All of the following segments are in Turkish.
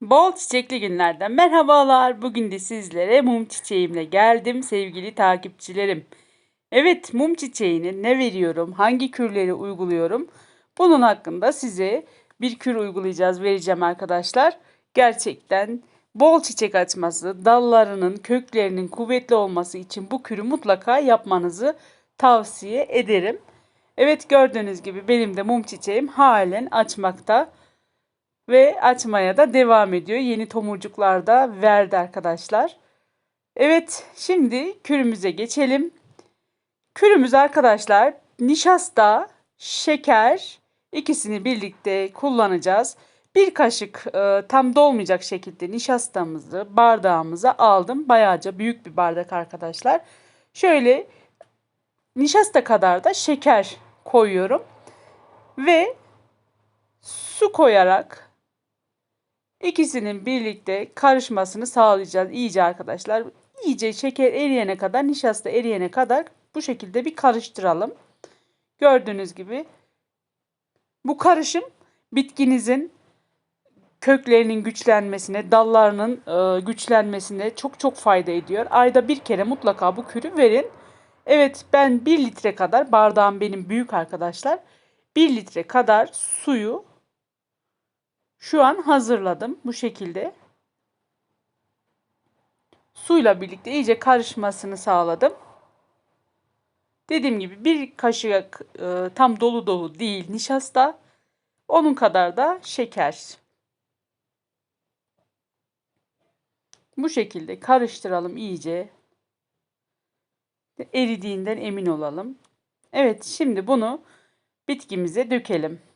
Bol çiçekli günlerden merhabalar. Bugün de sizlere mum çiçeğimle geldim sevgili takipçilerim. Evet mum çiçeğine ne veriyorum, hangi kürleri uyguluyorum bunun hakkında size bir kür uygulayacağız, vereceğim arkadaşlar. Gerçekten bol çiçek açması, dallarının, köklerinin kuvvetli olması için bu kürü mutlaka yapmanızı tavsiye ederim. Evet gördüğünüz gibi benim de mum çiçeğim halen açmakta ve açmaya da devam ediyor. Yeni tomurcuklar da verdi arkadaşlar. Evet şimdi kürümüze geçelim. Kürümüz arkadaşlar nişasta, şeker ikisini birlikte kullanacağız. Bir kaşık e, tam dolmayacak şekilde nişastamızı bardağımıza aldım. Bayağıca büyük bir bardak arkadaşlar. Şöyle nişasta kadar da şeker koyuyorum. Ve su koyarak İkisinin birlikte karışmasını sağlayacağız iyice arkadaşlar. İyice şeker eriyene kadar, nişasta eriyene kadar bu şekilde bir karıştıralım. Gördüğünüz gibi bu karışım bitkinizin köklerinin güçlenmesine, dallarının e, güçlenmesine çok çok fayda ediyor. Ayda bir kere mutlaka bu kürü verin. Evet ben 1 litre kadar, bardağım benim büyük arkadaşlar. 1 litre kadar suyu şu an hazırladım bu şekilde. Suyla birlikte iyice karışmasını sağladım. Dediğim gibi bir kaşık e, tam dolu dolu değil nişasta. Onun kadar da şeker. Bu şekilde karıştıralım iyice. Eridiğinden emin olalım. Evet şimdi bunu bitkimize dökelim.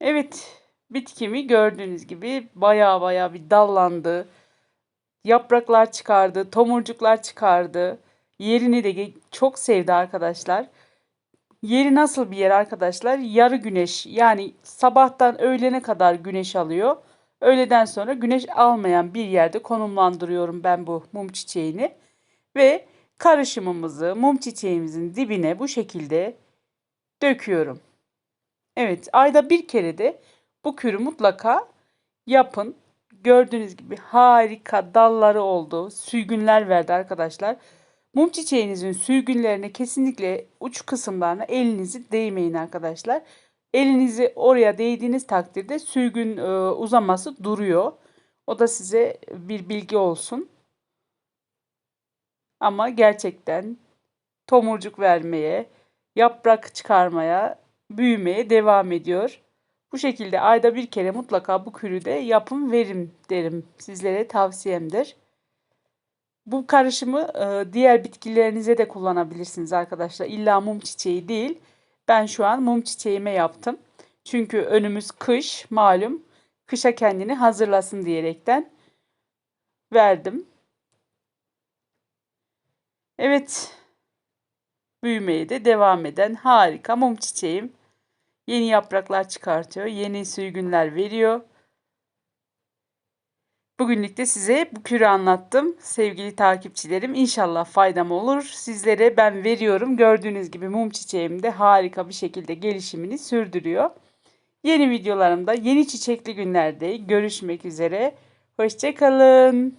Evet, bitkimi gördüğünüz gibi baya baya bir dallandı. Yapraklar çıkardı, tomurcuklar çıkardı. Yerini de çok sevdi arkadaşlar. Yeri nasıl bir yer arkadaşlar? Yarı güneş yani sabahtan öğlene kadar güneş alıyor. Öğleden sonra güneş almayan bir yerde konumlandırıyorum ben bu mum çiçeğini. Ve karışımımızı mum çiçeğimizin dibine bu şekilde döküyorum. Evet, ayda bir kere de bu kürü mutlaka yapın. Gördüğünüz gibi harika dalları oldu. Sürgünler verdi arkadaşlar. Mum çiçeğinizin sürgünlerine kesinlikle uç kısımlarına elinizi değmeyin arkadaşlar. Elinizi oraya değdiğiniz takdirde sürgün e, uzaması duruyor. O da size bir bilgi olsun. Ama gerçekten tomurcuk vermeye, yaprak çıkarmaya büyümeye devam ediyor. Bu şekilde ayda bir kere mutlaka bu kürü de yapın verin derim. Sizlere tavsiyemdir. Bu karışımı e, diğer bitkilerinize de kullanabilirsiniz arkadaşlar. İlla mum çiçeği değil. Ben şu an mum çiçeğime yaptım. Çünkü önümüz kış malum. Kışa kendini hazırlasın diyerekten verdim. Evet. Büyümeye de devam eden harika mum çiçeğim. Yeni yapraklar çıkartıyor. Yeni sürgünler veriyor. Bugünlük de size bu kürü anlattım. Sevgili takipçilerim inşallah faydam olur. Sizlere ben veriyorum. Gördüğünüz gibi mum çiçeğim de harika bir şekilde gelişimini sürdürüyor. Yeni videolarımda yeni çiçekli günlerde görüşmek üzere. Hoşçakalın.